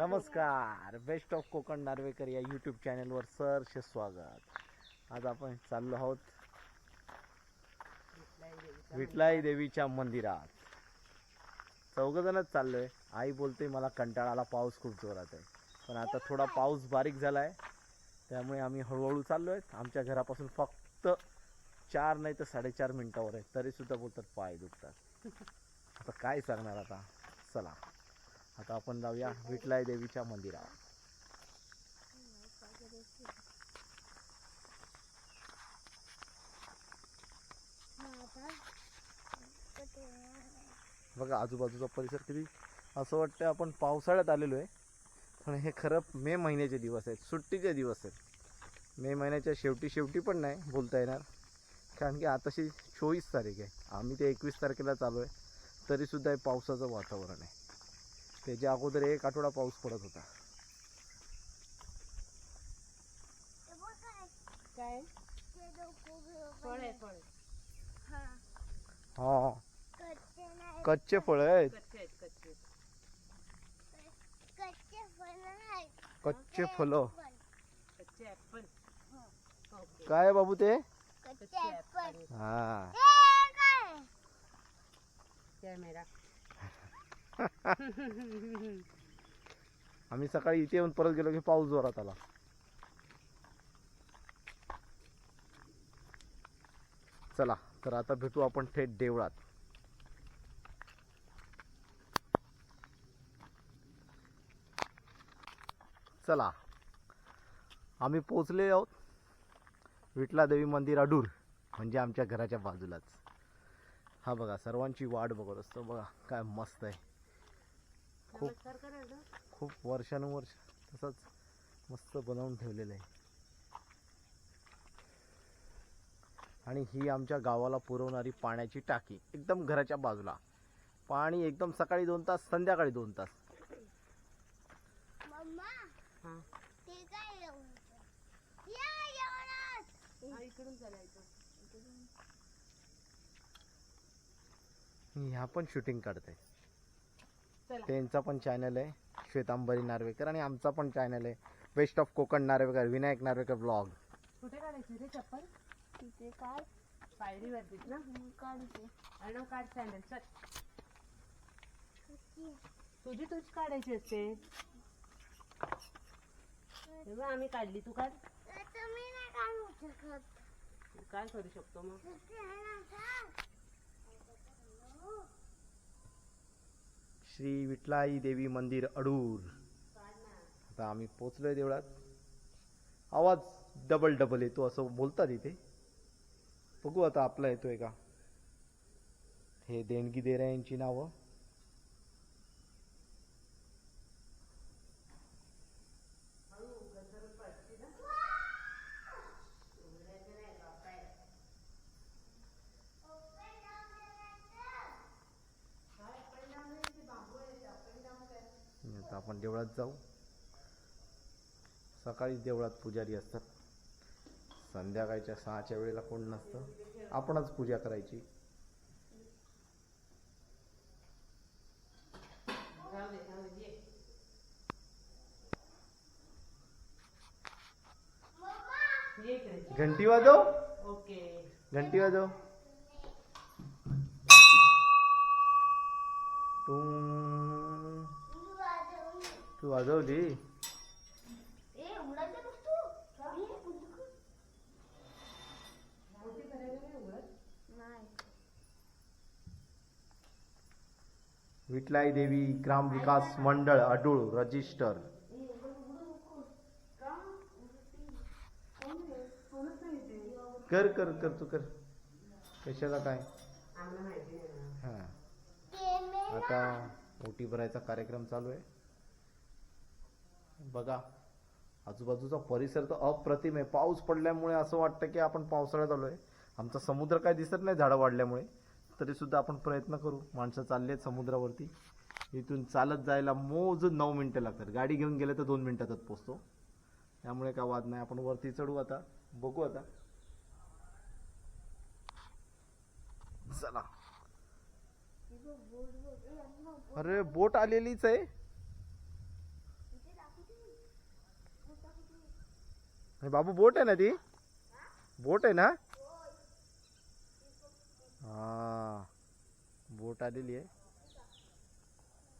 नमस्कार. Best of Konkan Narvekar या YouTube चॅनलवर सरसे स्वागत. आज आपण चाललो आहोत विठलाई देवीच्या मंदिरात. चौघजणच चाललोय. आई बोलते मला कंटाळा आला पाऊस खूप जोरात आहे. पण आता थोडा पाऊस बारीक झालाय. त्यामुळे आम्ही हळूहळू चाललोय. आमच्या घरापासून फक्त चार नाही तर साडेचार मिनिटावर आहे. तरी सुद्धा बोलतात पाय दुखतात. आता काय सांगणार आता? चला. आता आपण जाऊया विठलाई देवीच्या मंदिरात बघा आजूबाजूचा परिसर किती असं वाटतं आपण पावसाळ्यात आलेलो आहे. पण हे खरं मे महिन्याचे दिवस आहेत सुट्टीचे दिवस आहेत. मे महिन्याच्या शेवटी शेवटी पण नाही बोलता येणार. कारण की आताशी चोवीस तारीख आहे. आम्ही ते एकवीस तारखेला चालू आहे. तरीसुद्धा हे पावसाचं वातावरण आहे. त्याच्या अगोदर एक आठवडा पाऊस पडत होता. फळ फळ हा. कच्चे फळ आहेत. कच्चे आहेत कच्चे कच्चे फलं कच्चे ऍपल ओके. काय आहे बाबू ते? हा. कॅमेरा. आम्ही सकाळी इथे येऊन परत गेलो की पाऊस जोरात आला. चला तर आता भेटू आपण थेट देवळात. चला आम्ही पोचले आहोत विठला देवी मंदिर अडूर म्हणजे आमच्या घराच्या बाजूलाच. हा बघा सर्वांची वाट बघत असतो बघा काय मस्त आहे. खूप खूप वर्षानुवर्ष तसंच मस्त बनवून ठेवलेलं आहे. आणि ही आमच्या गावाला पुरवणारी पाण्याची टाकी एकदम घराच्या बाजूला. पाणी एकदम सकाळी दोन तास संध्याकाळी दोन तास. ह्या पण शूटिंग काढते त्यांचा पण चॅनल आहे श्वेतांबरी नार्वेकर आणि आमचा पण चॅनल आहे best of Konkan Narvekar Vinayak Narvekar blog कुठे काढायची रे चप्पल? पायरीवरतीच ना अर्णव काढ सँडल चल. तुझी तुझ काढायची असते. हे आम्ही काढली. तू काढ. काय करू शकतो मग. श्री विठलाई देवी मंदिर अडूर. आता आम्ही पोचलोय देवळात. आवाज डबल डबल येतो असं बोलतात इथे. बघू आता आपला येतोय का? हे देणगी देरायांची नावं आता आपण देवळात जाऊ. सकाळी देवळात पुजारी असतात. संध्याकाळच्या सहाच्या वेळेला कोण नसतं. आपणच पूजा करायची. घंटी वाजव. ओके. घंटी वाजव. वाजवली? विठलाई देवी ग्राम विकास मंडळ अडूळ रजिस्टर. कर कर कर तू कर. कशाला काय. हा. आता ओटी भरायचा कार्यक्रम चालू आहे. बघा आजूबाजूचा परिसर तर अप्रतिम आहे. पाऊस पडल्यामुळे असं वाटतं की आपण पावसाळ्यात आलो आहे आमचा समुद्र काय दिसत नाही झाडं वाढल्यामुळे. तरी सुद्धा आपण प्रयत्न करू. माणसं चालले आहेत समुद्रावरती. इथून चालत जायला मोज नऊ मिनटं लागतात. गाडी घेऊन गेले तर दोन मिनटातच पोचतो. त्यामुळे काय वाद नाही. आपण वरती चढू आता. बघू आता. चला. अरे बोट आलेलीच आहे. नाही बाबू बोट आहे ना ती? बोट आहे ना? हा बोट आलेली आहे.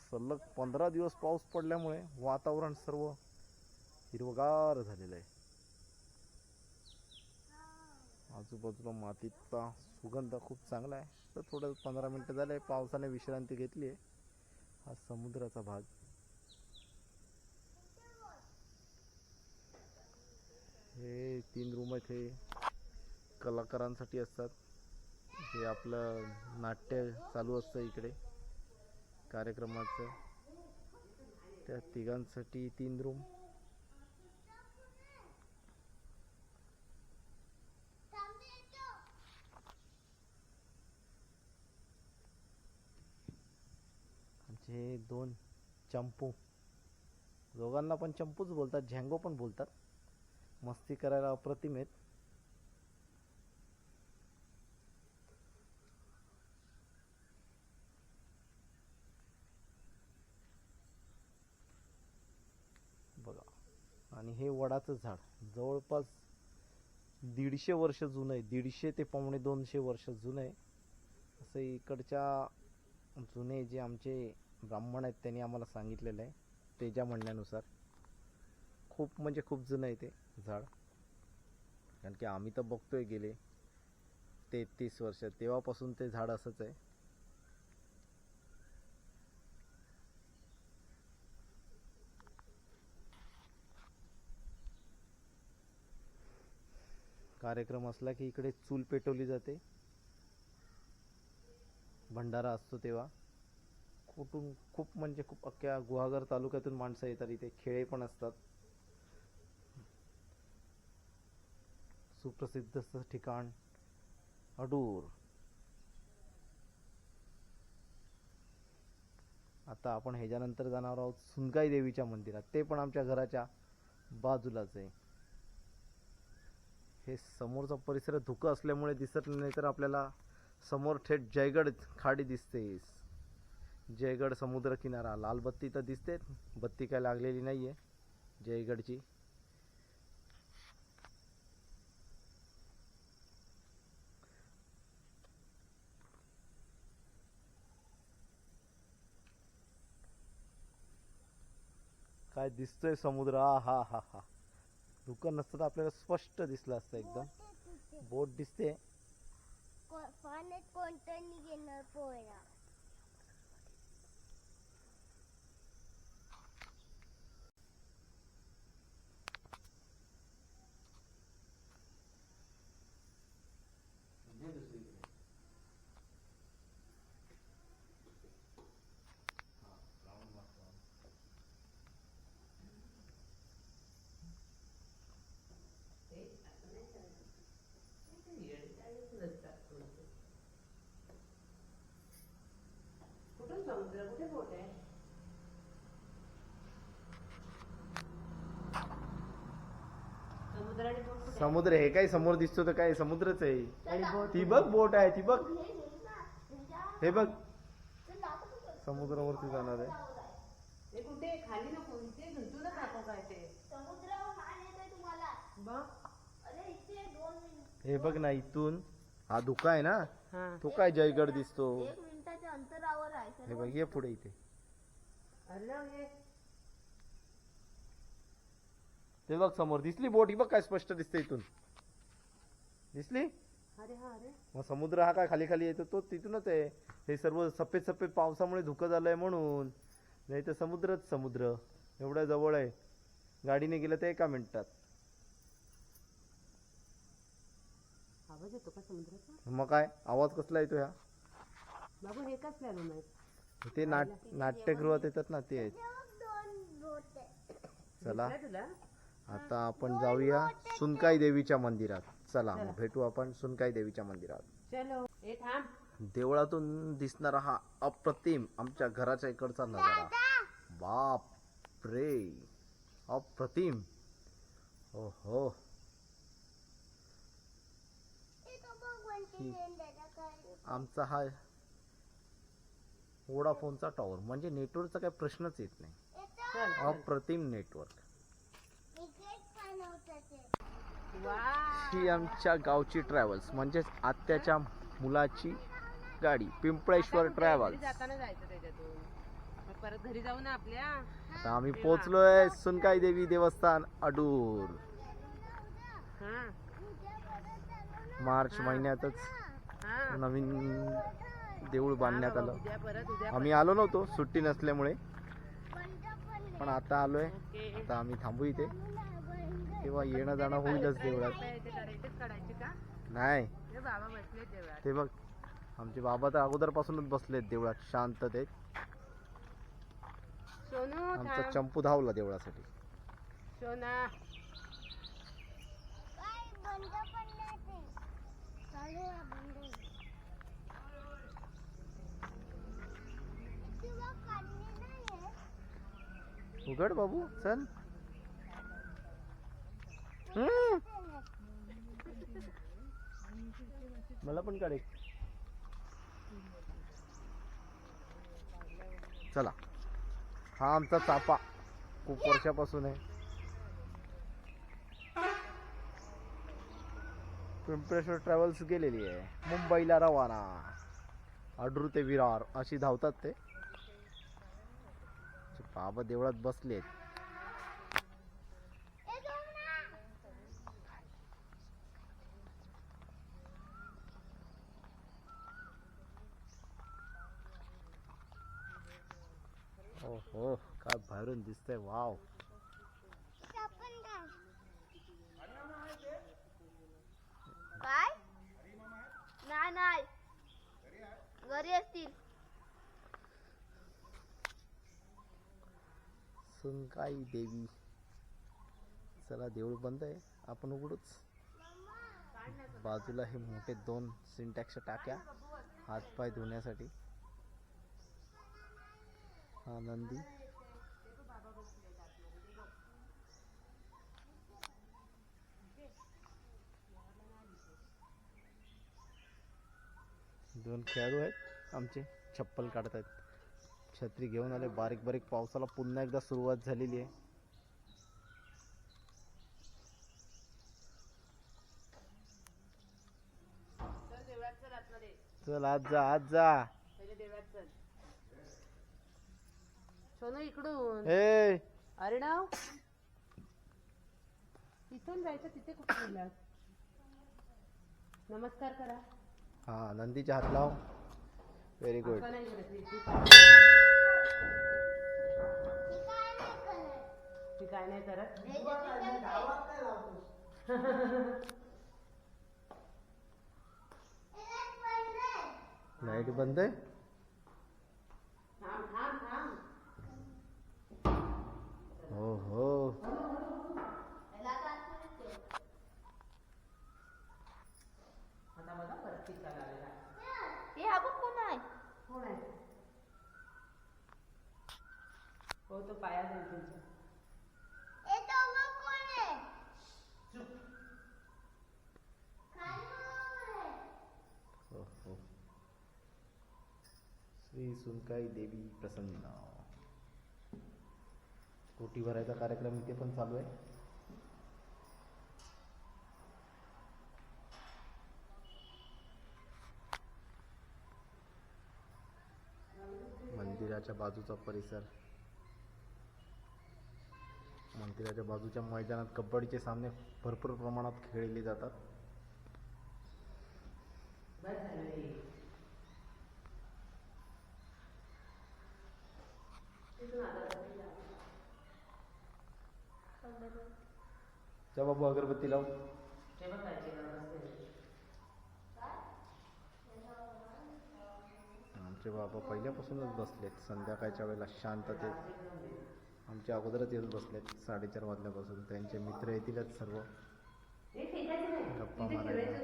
सलग पंधरा दिवस पाऊस पडल्यामुळे वातावरण सर्व हिरवगार झालेलं आहे. आजूबाजूला मातीचा सुगंध खूप चांगला आहे. तर थोडं पंधरा मिनटं झाले पावसाने विश्रांती घेतली आहे. हा समुद्राचा भाग. हे तीन रूम आहेत हे कलाकारांसाठी असतात. हे आपलं नाट्य चालू असतं इकडे कार्यक्रमाचं. त्या तिघांसाठी तीन रूम आमचे दोन चंपू. दोघांना पण चंपूच बोलतात झँगो पण बोलतात. मस्ती करायला अप्रतिम आहेत. बघा. आणि हे वडाचं झाड. जवळपास दीडशे वर्ष जुनं आहे. दीडशे ते पावणे दोनशे वर्ष जुनं आहे. असं इकडच्या जुने जे आमचे ब्राह्मण आहेत त्यांनी आम्हाला सांगितलेलं आहे. त्याच्या म्हणण्यानुसार. खूप म्हणजे खूप जुनं आहे ते. झाड. कारण की आम्ही तर बघतोय गेले तेहतीस वर्ष. तेव्हापासून ते झाड असंच आहे. कार्यक्रम असला की इकडे चूल पेटवली जाते. भंडारा असतो तेव्हा. कुठून खूप म्हणजे खूप अख्ख्या गुहागर तालुक्यातून माणसं येतात इथे. खेळे पण असतात. सुप्रसिद्ध असं ठिकाण अडूर. आता आपण ह्याच्यानंतर जाणार आहोत सुनकाई देवीच्या मंदिरात. ते पण आमच्या घराच्या बाजूलाच आहे. हे समोरचा परिसर धुकं असल्यामुळे दिसत नाही तर आपल्याला समोर थेट जयगड खाडी दिसते. जयगड समुद्र किनारा लाल बत्ती तर दिसते बत्ती काय लागलेली नाही आहे जयगडची. काय दिसतोय समुद्र? आ हा हा हा. धुकं नसतं तर आपल्याला स्पष्ट दिसलं असतं एकदम. बोट दिसते. कोणतं निघेणार पोळा समुद्र हे काय समोर दिसतो तर काय समुद्रच आहे. ती बघ बोट आहे ती बघ. हे बघ. समुद्रावरती जाणार आहे. हे बघ. अरे इथे दोन मिनिट. हे बघ ना इथून हा धुका आहे ना? हा. तो काय जयगड दिसतो? एक मिनिटाच्या अंतरावर आहे. हे बघ ये पुढे इथे. ते बघ समोर. दिसली बोट? ही बघ काय स्पष्ट दिसते इथून. दिसली? अरे हा अरे. मग समुद्र हा काय खाली खाली येतो तो तिथूनच आहे. हे सर्व सफेद सफेद पावसामुळे धुकं झालंय म्हणून. नाही तर समुद्रच समुद्र. एवढ्या जवळ आहे. गाडीने गेलं तर एका मिनिटात. आवाज येतो का समुद्राचा? मग काय? आवाज कसला येतो ह्या? बाबू हे कसल्या रूम आहेत ते नाट नाट्यगृहात येतात ना ते. आहेत चला. तुला? आता आपण जाऊया सुनकाई देवीच्या मंदिरात. चला मग भेटू आपण सुनकाई देवीच्या मंदिरात. चलो हे थांब. देवळातून दिसणारा हा अप्रतिम आमच्या घराच्या इकडचा नजारा. बाप रे अप्रतिम. हो हो आमचा हा वोडाफोनचा टॉवर म्हणजे नेटवर्कचा काही प्रश्नच येत नाही. चल. अप्रतिम नेटवर्क इकडेच पाणी होतं ते वा ही आमच्या गावची ट्रॅव्हल्स म्हणजेच आत्याच्या मुलाची गाडी पिंपळेश्वर ट्रॅव्हल्स जाताना जायचं त्याच्यातून. मग परत घरी जाऊ ना आपल्या आता आम्ही पोचलोय सुनकाई देवी देवस्थान अडूर. हा. मार्च महिन्यातच हा. नवीन देऊळ बांधण्यात आलं. उद्या परत उद्या आम्ही आलो नव्हतो सुट्टी नसल्यामुळे. पण आता आलोय. ओके. आता आम्ही थांबू इथे. तेव्हा येणं जाणं होईलच देवळात. काय इथे काढायचेच काढायचे का? नाही. बाबा बसले देवळात. ते बघ आमचे बाबा तर अगोदरपासूनच बसलेत देवळात शांततेत सोनू आमचा चंपू धावला देवळासाठी. सोना. उघड बाबू चल. मला पण काढे चला. हा आमचा चापा. खूप वर्षापासून आहे. पिंपळेश्वर ट्रॅव्हल्स गेलेली आहे. मुंबईला रवाना. अडरू ते विरार. अशी धावतात ते. बाबा देवळात बसलेत. हो काय बाहेरून दिसतंय वाव काय? काय नाही नाही. घरी असतील. सुनकाई देवी. चला देऊळ बंद आहे. आपण उघडूच. बाजूला हे मोठे दोन सिंटॅक्सच्या टाक्या हातपाय धुण्यासाठी. आनंदी. दोन खेळाडू आहेत आमचे छप्पल काढत आहेत. छत्री घेऊन आले बारीक बारीक पावसाला पुन्हा एकदा सुरुवात झालेली आहे. चल आज जा आज जा पहिले देवळात चल सोनू इकडून. ए अर्णव तिथून जायचं तिथे कुठे गेलास नमस्कार करा. हा नंदीच्या हात लाव. व्हेरी गुड आपण नाही करत, ती- ती काय नाही करत. लाइट बंद आहे थांब थांब थांब हो हो हे तो पाया जाईल तुमच्या ए तो बघ कोण आहे? खाली बघ आहे. हो हो श्री सुनकाई देवी प्रसन्न. कोटी भरायचा कार्यक्रम इथे पण चालू आहे. मंदिराच्या बाजूचा परिसर. मंदिराच्या बाजूच्या मैदानात कबड्डीचे सामने भरपूर प्रमाणात खेळले जातात. बस रे. जा बाबू अगरबत्ती लाव. आमचे बाबा पहिल्यापासूनच बसलेत. संध्याकाळच्या वेळेला शांततेत आमच्या अगोदरच येऊन बसलेत. साडेचार वाजल्यापासून. त्यांचे मित्र येतीलच सर्व. हे. गप्पा मारायला.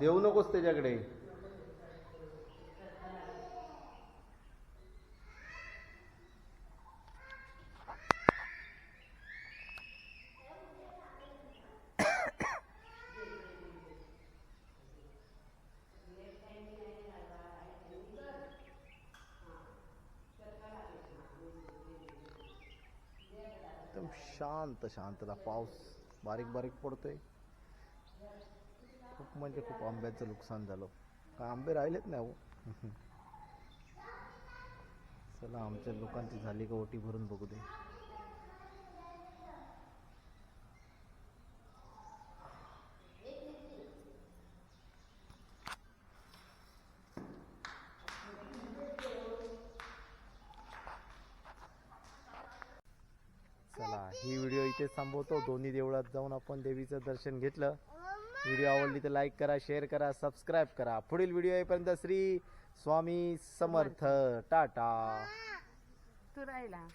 देऊ नकोस त्याच्याकडे. शांत शांतता. पाऊस बारीक बारीक पडतोय. खूप म्हणजे खूप आंब्याचं नुकसान झालं. काय आंबे राहिलेत नाही हो? चला आमच्या लोकांची झाली का ओटी भरून बघू दे. चला ही व्हिडिओ इथे थांबवतो. दोन्ही देवळात जाऊन आपण देवीचं दर्शन घेतलं. व्हिडिओ आवडली तर लाईक करा शेअर करा सबस्क्राईब करा. पुढील व्हिडिओ येईपर्यंत श्री स्वामी समर्थ. टाटा. तू राहिला.